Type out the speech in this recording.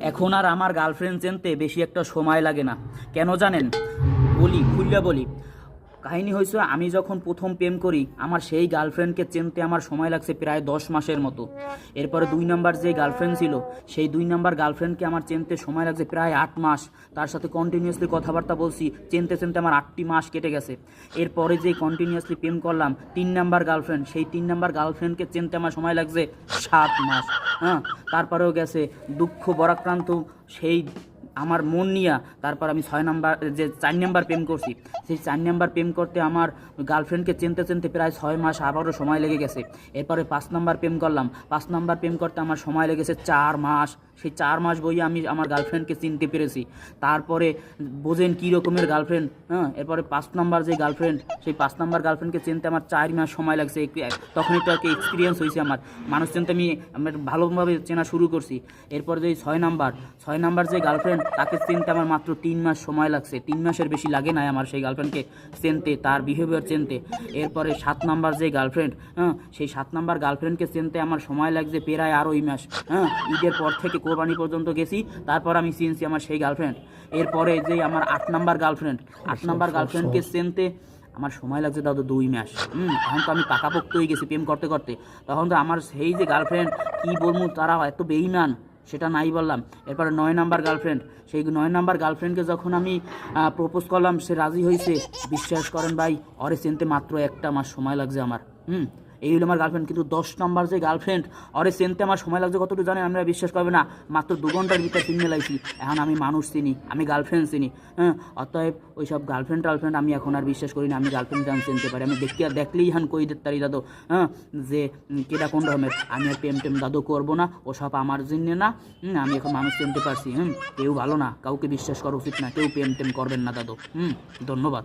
এখন আর আমার গার্লফ্রেন্ড চেনতে বেশি একটা সময় লাগে না। কেন জানেন? বলি, খুললে বলি। কাহিনী হয়েছে, আমি যখন প্রথম প্রেম করি, আমার সেই গার্লফ্রেন্ডকে চিনতে আমার সময় লাগছে প্রায় দশ মাসের মতো। এরপরে দুই নাম্বার যে গার্লফ্রেন্ড ছিল, সেই দুই নাম্বার গার্লফ্রেন্ডকে আমার চিনতে সময় লাগছে প্রায় আট মাস। তার সাথে কন্টিনিউয়াসলি কথাবার্তা বলছি, চিনতে চিনতে আমার আটটি মাস কেটে গেছে। এরপরে যে কন্টিনিউয়াসলি প্রেম করলাম, তিন নাম্বার গার্লফ্রেন্ড, সেই তিন নাম্বার গার্লফ্রেন্ডকে চিনতে আমার সময় লাগছে সাত মাস। হ্যাঁ তারপরেও গেছে দুঃখ বরাক্রান্ত, সেই আমার মন নিয়া তারপর আমি ছয় নাম্বার, যে চার নাম্বার প্রেম করছি, সেই চার নাম্বার প্রেম করতে আমার গার্লফ্রেন্ডকে চিনতে চিনতে প্রায় ছয় মাস আবারও সময় লেগে গেছে। এরপরে পাঁচ নাম্বার প্রেম করলাম। পাঁচ নাম্বার প্রেম করতে আমার সময় লেগেছে চার মাস। সেই চার মাস বইয়ে আমি আমার গার্লফ্রেন্ডকে চিনতে পেরেছি। তারপরে বোঝেন কী রকমের গার্লফ্রেন্ড হ্যাঁ? এরপরে পাঁচ নাম্বার যে গার্লফ্রেন্ড সেই পাঁচ নাম্বার গার্লফ্রেন্ডকে চিনতে আমার চার মাস সময় লাগছে। তখন একটু আর কি এক্সপিরিয়েন্স হয়েছে আমার। মানুষ চিনতে আমি, আমার ভালোভাবে চেনা শুরু করছি। এরপর যে ছয় নাম্বার ছয় নাম্বার যে গার্লফ্রেন্ড তাকে চিনতে আমার মাত্র তিন মাস সময় লাগছে। তিন মাসের বেশি লাগে নাই আমার সেই গার্লফ্রেন্ডকে চিনতে, তার বিহেভিয়ার চিনতে। এরপরে সাত নাম্বার যে গার্লফ্রেন্ড হ্যাঁ? সেই সাত নাম্বার গার্লফ্রেন্ডকে চিনতে আমার সময় লাগছে প্রায় আরোই মাস হ্যাঁ? ঈদের পর থেকে কোরবানি পর্যন্ত গেছি তারপর আমি চিনছি আমার সেই গার্লফ্রেন্ড এরপরে যে আমার আট নাম্বার গার্লফ্রেন্ড আট নাম্বার গার্লফ্রেন্ডকে চিনতে আমার সময় লাগছে দাদু দুই মাস। হুম এখন তো আমি পাকাপোক্ত হয়ে গেছি প্রেম করতে করতে। তখন তো আমার সেই যে গার্লফ্রেন্ড কী বলব তারা এত বেইমান সেটা নাই বললাম। এরপরে নয় নাম্বার গার্লফ্রেন্ড সেই নয় নাম্বার গার্লফ্রেন্ডকে যখন আমি প্রপোজ করলাম সে রাজি হয়েছে। বিশ্বাস করেন ভাই অরে চিনতে মাত্র একটা মাস সময় লাগছে আমার। হুম এই হলো আমার গার্লফ্রেন্ড কিন্তু দশ নম্বর যে গার্লফ্রেন্ড অরে চিনতে আমার সময় লাগছে কতটুকু জানেন? আমরা বিশ্বাস করবে না, মাত্র দু ঘণ্টার ভিতর চিনে লাইছি এখন আমি মানুষ চিনি, আমি গার্লফ্রেন্ড চিনি হ্যাঁ? অতএব ওই সব গার্লফ্রেন্ড টার্লফ্রেন্ড আমি এখন আর বিশ্বাস করি না, আমি গার্লফ্রেন্ড আমি চিনতে পারি। আমি দেখতে দেখলেই হান কই দিতে পারি দাদু হ্যাঁ? যে কেটা কোন রকমের আমি আর প্রেম টেম দাদু করব না, ও সব আমার জন্যে না আমি এখন মানুষ চিনতে পারছি, হুম? কেউ ভালো না, কাউকে বিশ্বাস করা উচিত না, কেউ প্রেম টেম করবেন না দাদু, হুম? ধন্যবাদ।